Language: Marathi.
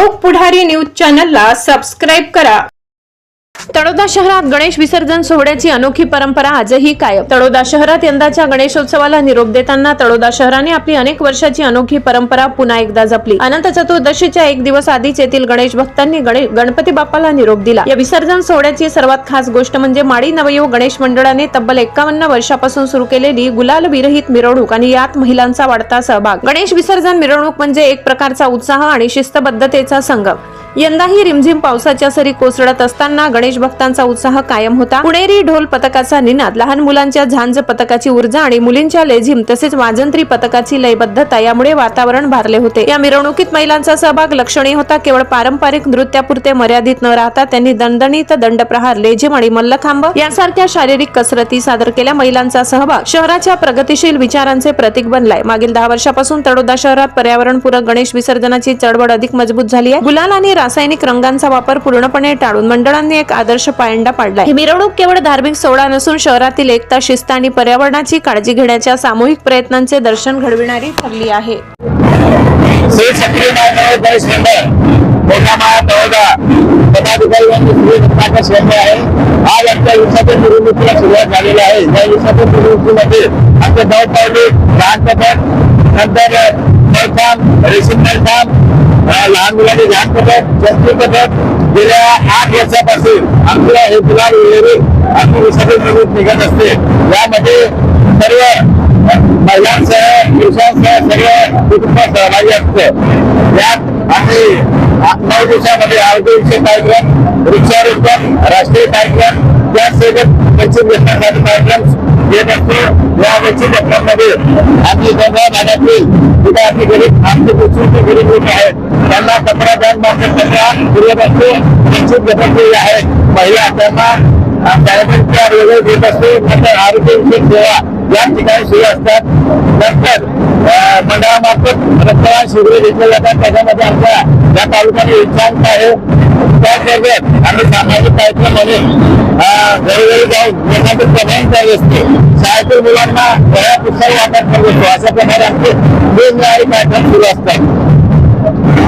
लोक पुढारी न्यूज चॅनलला सबस्क्राईब करा. तळोदा शहरात गणेश विसर्जन सोहळ्याची अनोखी परंपरा आजही कायम. तळोदा शहरात यंदाच्या गणेशोत्सवाला निरोप देताना तळोदा शहराने आपली अनेक वर्षाची अनोखी परंपरा पुन्हा एकदा जपली. अनंत चतुर्दशीच्या एक दिवस आधीच येथील गणेश भक्तांनी गणपती बाप्पाला निरोप दिला. या विसर्जन सोहळ्याची सर्वात खास गोष्ट म्हणजे माडी नवयुव गणेश मंडळाने तब्बल एक्कावन्न वर्षापासून सुरू केलेली गुलाल विरहित मिरवणूक आणि यात महिलांचा वाढता सहभाग. गणेश विसर्जन मिरवणूक म्हणजे एक प्रकारचा उत्साह आणि शिस्तबद्धतेचा संगम. यंदाही रिमझिम पावसाच्या सरी कोसळत असताना गणेश भक्तांचा उत्साह कायम होता. पुणेरी ढोल पथकाचा निनाद लहान मुलांच्या झांज पथकाची ऊर्जा आणि मुलींच्या लेझिम तसेच वाजंत्री पथकाची लयबद्धता यामुळे वातावरण भारले होते. या मिरवणुकीत महिलांचा सहभाग लक्षणीय होता. केवळ पारंपरिक नृत्यापुरते मर्यादित न राहता त्यांनी दणदणीत दंडप्रहार लेझिम आणि मल्लखांब यासारख्या शारीरिक कसरती सादर केल्या. महिलांचा सहभाग शहराच्या प्रगतिशील विचारांचे प्रतीक बनलाय. मागील दहा वर्षापासून तडोदा शहरात पर्यावरणपूरक गणेश विसर्जनाची चळवळ अधिक मजबूत झाली आहे. गुलाल आणि रासायनिक रंगांचा वापर पूर्णपणे टाळून मंडळांनी एक आदर्श पायंडा पाडला ही मिरवणूक केवळ धार्मिक सोहळा नसून शहरातील एकता शिस्त आणि पर्यावरणाची काळजी घेण्याच्या सामूहिक प्रयत्नांचे दर्शन घडविणारी ठरली आहे. आज आमच्या दिवसाच्या निवडणुकीला सुरुवात झालेली आहे. या दिवसाच्या निवडणुकीमध्ये आमचे दौपावली लहान पथक नंतर नळकाम रेशीम नळकाम लहान मुलांचे लहान पथक जस्ती पथक गेल्या आठ वर्षापासून आमच्या हे गुलाब वेळेवर आमची विसर्जन निवडणूक निघत असते. यामध्ये सर्व महिलांसह पुरुषांसह सगळं कुटुंब सहभागी असतं. यात आम्ही नऊ दिवसामध्ये आरोग्यविषयक कार्यक्रम वृक्षारोपण राष्ट्रीय कार्यक्रम त्यासोबत वंचित व्यसनासाठी कार्यक्रम घेत असतो या वंचित व्यसनामध्ये आम्ही गंगा भागातील जिथे आपली गरीब आमचे कुटुंब गरीब लोक आहेत. त्यांना कपडा बँक मार्फत कपडा पुरवत असतो वंचित व्यसन आहेत महिला त्यांना डायमंडच्या वेगळे देत असतो. नंतर आरोग्यविषयक सेवा या ठिकाणी सुरू असतात. नंतर अं, मंडळामार्फत रक्तदान शिबिरे घेतले जातात. त्याच्यामध्ये आमच्या या तालुक्याने इच्छांक आहे. त्यासोबत आम्ही सामाजिक कार्यक्रम म्हणून घरोघरी जाऊन लोकांचे प्रमाण चालू असते. शाळेतील मुलांना बऱ्याच उत्साही वाटप करत असतो अशा प्रकारे आमचे वेगवेगळे कार्यक्रम सुरू असतात.